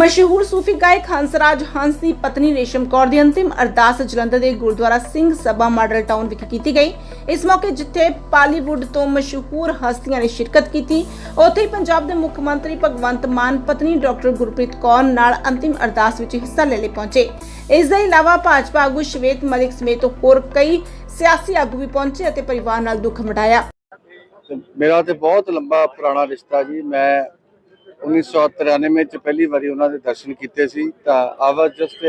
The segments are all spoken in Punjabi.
ਮਸ਼ਹੂਰ ਸੂਫੀ ਗਾਇਕ ਹੰਸਰਾਜ ਹੰਸ ਦੀ ਪਤਨੀ ਰੇਸ਼ਮ ਕੌਰ ਦੀ ਅੰਤਿਮ ਅਰਦਾਸ ਜਲੰਧਰ ਦੇ ਗੁਰਦੁਆਰਾ ਸਿੰਘ ਸਭਾ ਮਾਡਲ ਟਾਊਨ ਵਿਖੇ ਕੀਤੀ ਗਈ। ਇਸ ਮੌਕੇ ਜਿੱਥੇ ਪਾਲੀਵੁੱਡ ਤੋਂ ਮਸ਼ਹੂਰ ਹਸਤੀਆਂ ਨੇ ਸ਼ਿਰਕਤ ਕੀਤੀ, ਉੱਥੇ ਹੀ ਪੰਜਾਬ ਦੇ ਮੁੱਖ ਮੰਤਰੀ ਭਗਵੰਤ ਮਾਨ, ਪਤਨੀ ਡਾਕਟਰ ਗੁਰਪ੍ਰੀਤ ਕੌਰ ਨਾਲ ਅੰਤਿਮ ਅਰਦਾਸ ਵਿੱਚ ਹਿੱਸਾ ਲੈ ਲਈ ਪਹੁੰਚੇ। ਇਸ ਦੇ ਇਲਾਵਾ ਭਾਜਪਾ ਆਗੂ ਸ਼ਵੇਤ ਮਲਿਕ ਸਮੇਤ ਹੋਰ ਕਈ ਸਿਆਸੀ ਆਗੂ ਵੀ ਪਹੁੰਚੇ ਅਤੇ ਪਰਿਵਾਰ ਨਾਲ ਦੁੱਖ ਵੰਡਾਇਆ। ਮੇਰਾ ਤੇ ਬਹੁਤ ਲੰਬਾ ਪੁਰਾਣਾ ਰਿਸ਼ਤਾ ਜੀ। ਮੈਂ 1993 ਚ ਪਹਿਲੀ ਵਾਰੀ ਉਹਨਾਂ ਦੇ ਦਰਸ਼ਨ ਕੀਤੇ ਸੀ, ਤਾਂ ਆਵਾਜ਼ ਜਸਟ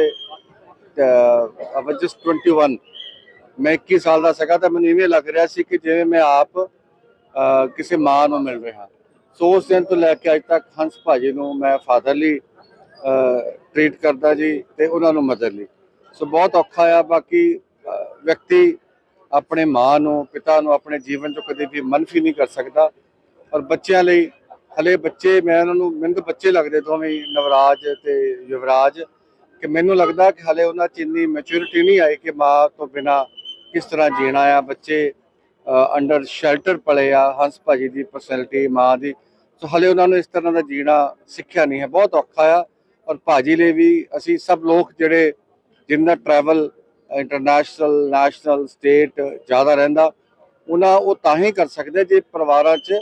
ਆਵਾਜ਼ ਜਸਟ 21 ਮੈਂ 21 ਸਾਲ ਦਾ ਸੀਗਾ, ਤਾਂ ਮੈਨੂੰ ਇਵੇਂ ਲੱਗ ਰਿਹਾ ਸੀ ਕਿ ਜਿਵੇਂ ਮੈਂ ਆਪ ਕਿਸੇ ਮਾਂ ਨੂੰ ਮਿਲ ਰਿਹਾ। ਸੋ ਉਸ ਦਿਨ ਤੋਂ ਲੈ ਕੇ ਅੱਜ ਤੱਕ ਹੰਸ ਭਾਜੀ ਨੂੰ ਮੈਂ ਫਾਦਰਲੀ ਟ੍ਰੀਟ ਕਰਦਾ ਜੀ ਤੇ ਉਹਨਾਂ ਨੂੰ ਮਦਰਲੀ ਸੋ ਬਹੁਤ ਔਖਾ ਆ, ਬਾਕੀ ਵਿਅਕਤੀ ਆਪਣੇ ਮਾਂ ਨੂੰ, ਪਿਤਾ ਨੂੰ ਆਪਣੇ ਜੀਵਨ ਚੋਂ ਕਦੇ ਵੀ ਮਨਫੀ ਨਹੀਂ ਕਰ ਸਕਦਾ। ਔਰ ਬੱਚਿਆਂ ਲਈ ਹਲੇ ਬੱਚੇ, ਮੈਂ ਉਹਨਾਂ ਨੂੰ, ਮੈਨੂੰ ਤਾਂ ਬੱਚੇ ਲੱਗਦੇ ਦੋਵੇਂ ਨਵਰਾਜ ਤੇ ਯੁਵਰਾਜ, ਕਿ ਮੈਨੂੰ ਲੱਗਦਾ ਕਿ ਹਲੇ ਉਹਨਾਂ 'ਚ ਇੰਨੀ ਮੈਚੁਰਿਟੀ ਨਹੀਂ ਆਈ ਕਿ ਮਾਂ ਤੋਂ ਬਿਨਾ ਕਿਸ ਤਰ੍ਹਾਂ ਜੀਣਾ ਆ ਬੱਚੇ ਅੰਡਰ ਸ਼ੈਲਟਰ ਪਲੇ ਆ, ਹੰਸ ਭਾਜੀ ਦੀ ਪਰਸਨੈਲਿਟੀ ਮਾਂ ਦੀ। ਸੋ ਹਲੇ ਉਹਨਾਂ ਨੂੰ ਇਸ ਤਰ੍ਹਾਂ ਦਾ ਜੀਣਾ ਸਿੱਖਿਆ ਨਹੀਂ ਹੈ, ਬਹੁਤ ਔਖਾ ਆ। ਔਰ ਭਾਜੀ ਲਈ ਵੀ ਅਸੀਂ ਸਭ ਲੋਕ ਜਿਹੜੇ, ਜਿੰਨਾ ਟਰੈਵਲ ਇੰਟਰਨੈਸ਼ਨਲ ਨੈਸ਼ਨਲ ਸਟੇਟ ਜ਼ਿਆਦਾ ਰਹਿੰਦਾ, ਉਹਨਾਂ ਉਹ ਤਾਂ ਹੀ ਕਰ ਸਕਦੇ ਜੇ ਪਰਿਵਾਰਾਂ 'ਚ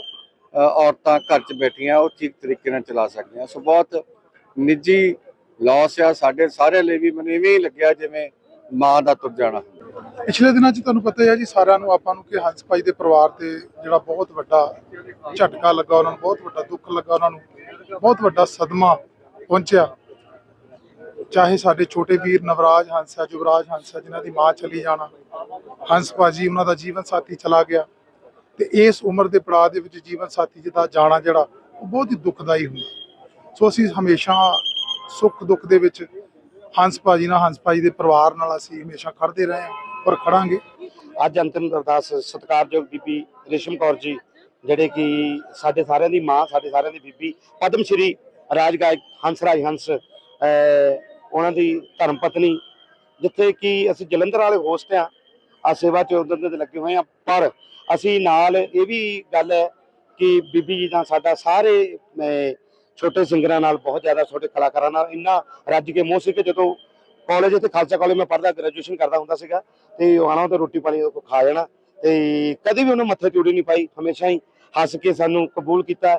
ਔਰਤਾਂ ਘਰ 'ਚ ਬੈਠੀਆਂ, ਉਹ ਠੀਕ ਤਰੀਕੇ ਨਾਲ ਚਲਾ ਸਕਦੀਆਂ। ਸੋ ਬਹੁਤ ਨਿੱਜੀ ਲਾਸ ਆ, ਸਾਡੇ ਸਾਰਿਆਂ ਲਈ ਵੀ ਮੈਨੂੰ ਇਵੇਂ ਹੀ ਲੱਗਿਆ ਜਿਵੇਂ ਮਾਂ ਦਾ ਤੁਰ ਜਾਣਾ ਪਿਛਲੇ ਦਿਨਾਂ 'ਚ ਤੁਹਾਨੂੰ ਪਤਾ ਹੈ ਜੀ, ਸਾਰਿਆਂ ਨੂੰ ਆਪਾਂ ਨੂੰ ਕਿ ਹੰਸ ਭਾਈ ਦੇ ਪਰਿਵਾਰ ਤੇ ਜਿਹੜਾ ਬਹੁਤ ਵੱਡਾ ਝਟਕਾ ਲੱਗਾ, ਉਹਨਾਂ ਨੂੰ ਬਹੁਤ ਵੱਡਾ ਦੁੱਖ ਲੱਗਾ, ਉਹਨਾਂ ਨੂੰ ਬਹੁਤ ਵੱਡਾ ਸਦਮਾ ਪਹੁੰਚਿਆ। ਚਾਹੇ ਸਾਡੇ ਛੋਟੇ ਵੀਰ ਨਵਰਾਜ ਹੰਸ ਹੈ ਯੁਵਰਾਜ ਹੰਸ ਹੈ ਜਿਨ੍ਹਾਂ ਦੀ ਮਾਂ ਚਲੀ ਜਾਣਾ, ਹੰਸ ਭਾਜੀ ਉਹਨਾਂ ਦਾ ਜੀਵਨ ਸਾਥੀ ਚਲਾ ਗਿਆ। ਤੇ ਇਸ ਉਮਰ ਦੇ ਪੜਾਅ ਦੇ ਵਿੱਚ ਜੀਵਨ ਸਾਥੀ ਜਿਹਦਾ ਜਾਣਾ ਜਿਹੜਾ, ਉਹ ਬਹੁਤ ਹੀ ਦੁਖਦਾਈ ਹੁੰਦਾ ਸੋ ਅਸੀਂ ਹਮੇਸ਼ਾ ਸੁੱਖ ਦੁੱਖ ਦੇ ਵਿੱਚ ਹੰਸ ਭਾਜੀ ਨਾਲ, ਹੰਸ ਭਾਜੀ ਦੇ ਪਰਿਵਾਰ ਨਾਲ ਅਸੀਂ ਹਮੇਸ਼ਾ ਖੜਦੇ ਰਹੇ ਹਾਂ ਔਰ ਖੜਾਂਗੇ। ਅੱਜ ਅੰਤਿਮ ਅਰਦਾਸ ਸਤਿਕਾਰਯੋਗ ਬੀਬੀ ਰੇਸ਼ਮ ਕੌਰ ਜੀ, ਜਿਹੜੇ ਕਿ ਸਾਡੇ ਸਾਰਿਆਂ ਦੀ ਮਾਂ, ਸਾਡੇ ਸਾਰਿਆਂ ਦੀ ਬੀਬੀ ਪਦਮ ਸ਼੍ਰੀ ਰਾਜ ਗਾਇਕ ਹੰਸਰਾਜ ਹੰਸ ਉਹਨਾਂ ਦੀ ਧਰਮ ਪਤਨੀ, ਜਿੱਥੇ ਕਿ ਅਸੀਂ ਜਲੰਧਰ ਵਾਲੇ ਹੋਸਟ ਆ ਆ ਸੇਵਾ ਚ ਉਧਰ ਦੇ ਲੱਗੇ ਹੋਏ ਆ ਪਰ ਅਸੀਂ ਨਾਲ ਇਹ ਵੀ ਗੱਲ ਹੈ ਕਿ ਬੀਬੀ ਜੀ ਦਾ ਸਾਡਾ ਸਾਰੇ ਅਹ, ਛੋਟੇ ਸਿੰਗਰਾਂ ਨਾਲ ਬਹੁਤ ਜ਼ਿਆਦਾ ਛੋਟੇ ਕਲਾਕਾਰਾਂ ਨਾਲ ਇੰਨਾ ਰੱਜ ਕੇ ਮੋਹ ਸੀ ਕਿ ਜਦੋਂ ਕਾਲਜ ਇੱਥੇ ਖਾਲਸਾ ਕਾਲਜ ਮੈਂ ਪੜ੍ਹਦਾ ਗ੍ਰੈਜੂਏਸ਼ਨ ਕਰਦਾ ਹੁੰਦਾ ਸੀਗਾ ਤੇ ਉਹ ਆਣਾ ਤੇ ਰੋਟੀ ਪਾਣੀ ਉਹ ਖਾ ਜਾਣਾ ਤੇ ਕਦੇ ਵੀ ਉਹਨੂੰ ਮੱਥੇ ਚੂੜੀ ਨਹੀਂ ਪਾਈ ਹਮੇਸ਼ਾ ਹੀ ਹੱਸ ਕੇ ਸਾਨੂੰ ਕਬੂਲ ਕੀਤਾ।